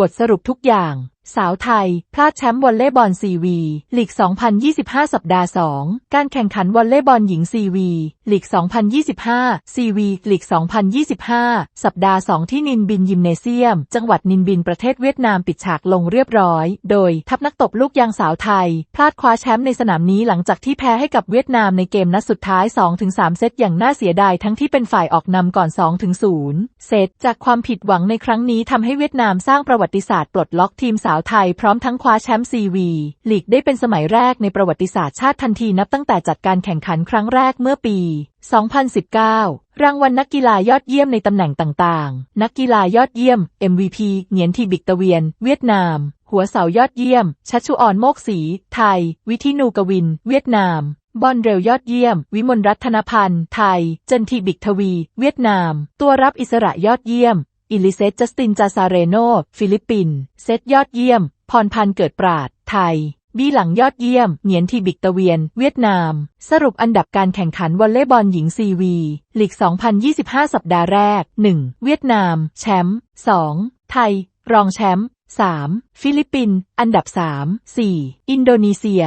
บทสรุปทุกอย่าง สาวไทย พลาดแชมป์วอลเลย์บอลซีวีลีก 2025 สัปดาห์ 2 การแข่งขันวอลเลย์บอลหญิงซีวี ลีก 2025ซีวีลีก 2025 สัปดาห์ 2 ที่นินบินยิมเนเซียม จังหวัดนินบินประเทศเวียดนามปิดฉากลงเรียบร้อย โดยทัพนักตบลูกยางสาวไทย พลาดคว้าแชมป์ในสนามนี้หลังจากที่แพ้ให้กับเวียดนามในเกมนัดสุดท้าย 2-3 เซตอย่างน่าเสียดายทั้งที่เป็นฝ่ายออกนำก่อน 2-0 เซตจากความผิดหวังในครั้งนี้ทำให้เวียดนามสร้างประวัติศาสตร์ปลดล็อกทีมสาวไทยพร้อมทั้งคว้าแชมป์ซีวีลีกได้เป็นสมัยแรกในประวัติศาสตร์ชาติทันทีนับตั้งแต่จัดการแข่งขันครั้งแรกเมื่อปี2019 รางวัลนักกีฬายอดเยี่ยมในตำแหน่งต่างๆ นักกีฬายอดเยี่ยม MVP เหงียนทีบิกตะเวียน เวียดนาม หัวเสายอดเยี่ยม ชัชชุออนโมกศรีไทย วิทินูกวิน เวียดนาม บอลเร็วยอดเยี่ยม วิมลรัตนพันธ์ ไทย เจนทีบิกทวี เวียดนาม ตัวรับอิสระยอดเยี่ยม อิลิเซตจัสตินจาซาเรโน ฟิลิปปินส์ เซตยอดเยี่ยม พรพันธ์เกิดปราด ไทย บีหลังยอดเยี่ยม เหงียนทีบิกตะเวียน เวียดนาม สรุปอันดับการแข่งขันวอลเลย์บอลหญิงซีวีลีก 2025 สัปดาห์แรก 1. เวียดนาม แชมป์ 2. ไทย รองแชมป์ 3. ฟิลิปปินส์ อันดับ 3 4. อินโดนีเซีย